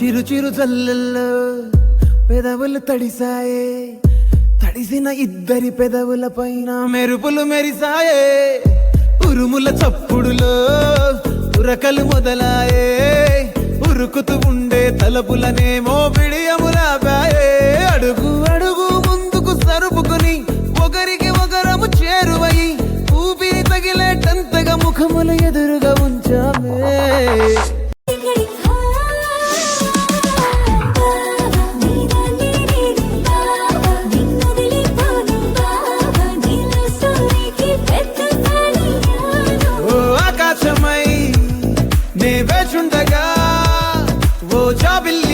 చిరు చిరు చల్లల్లో పెదవులు తడిసాయే తడిసిన ఇద్దరి పెదవుల పైన మెరుపులు మెరిసాయే ఉరుముల చప్పుడులో ఉరకలు మొదలాయే. ఉరుకుతూ ఉండే తలపులనేమో బిడియములాపాయే అడుగు అడుగు ముందుకు సరుపుకుని ఒకరికి ఒకరము చేరువై ఊపిరి తగిలేటంతగా ముఖములు ఎదురుగా ఉంచామే. నే వేచుండగా ఓ జాబిల్లి